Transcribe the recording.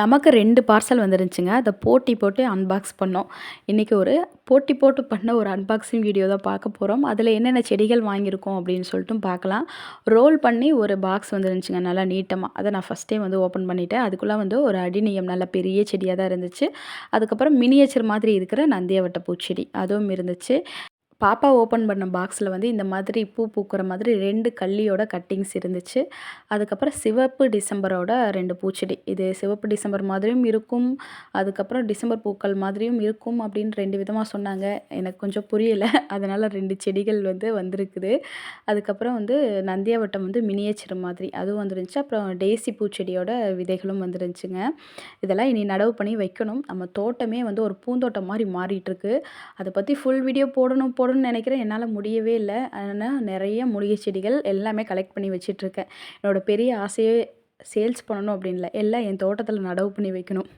நமக்கு ரெண்டு பார்சல் வந்துருந்துச்சுங்க. அதை போட்டி போட்டு அன்பாக்ஸ் பண்ணோம். இன்றைக்கி ஒரு போட்டி போட்டு பண்ண ஒரு அன்பாக்சிங் வீடியோ தான் பார்க்க போகிறோம் அதில் என்னென்ன செடிகள் வாங்கியிருக்கோம் அப்படின்னு சொல்லிட்டு பார்க்கலாம். ரோல் பண்ணி ஒரு பாக்ஸ் வந்துருந்துச்சுங்க நல்லா நீட்டமாக அதை நான் ஃபஸ்ட் டைம் வந்து ஓப்பன் பண்ணிவிட்டேன் அதுக்குள்ளே வந்து ஒரு அடிநியம் நல்ல பெரிய செடியாக தான் இருந்துச்சு. அதுக்கப்புறம் மினியேச்சர் மாதிரி இருக்கிற நந்தியவட்ட பூச்செடி அதுவும் இருந்துச்சு. பாப்பா ஓப்பன் பண்ண பாக்ஸில் வந்து இந்த மாதிரி பூ பூக்கிற மாதிரி ரெண்டு கள்ளியோட கட்டிங்ஸ் இருந்துச்சு. அதுக்கப்புறம் சிவப்பு டிசம்பரோட ரெண்டு பூச்செடி. இது சிவப்பு டிசம்பர் மாதிரியும் இருக்கும் அதுக்கப்புறம் டிசம்பர் பூக்கள் மாதிரியும் இருக்கும் அப்படின்னு ரெண்டு விதமாக சொன்னாங்க. எனக்கு கொஞ்சம் புரியலை. அதனால் ரெண்டு செடிகள் வந்து வந்திருக்குது. அதுக்கப்புறம் வந்து நந்தியாவட்டம் வந்து மினியேச்சர் மாதிரி அதுவும் வந்துருந்துச்சு. அப்புறம் டேசி பூச்செடியோட விதைகளும் வந்துருந்துச்சுங்க. இதெல்லாம் இனி நடவு பண்ணி வைக்கணும். நம்ம தோட்டமே வந்து ஒரு பூந்தோட்டம் மாதிரி மாறிட்டுருக்கு அதை பற்றி ஃபுல் வீடியோ போடணும் போ போடணும்னு நினைக்கிறேன். என்னால் முடியவே இல்லை. ஆனால் நிறைய மூலிகை செடிகள் எல்லாமே கலெக்ட் பண்ணி வச்சிட்ருக்கேன் என்னோடய பெரிய ஆசையே சேல்ஸ் பண்ணணும் அப்படின்ல எல்லாம் என் தோட்டத்தில் நடவு பண்ணி வைக்கணும்.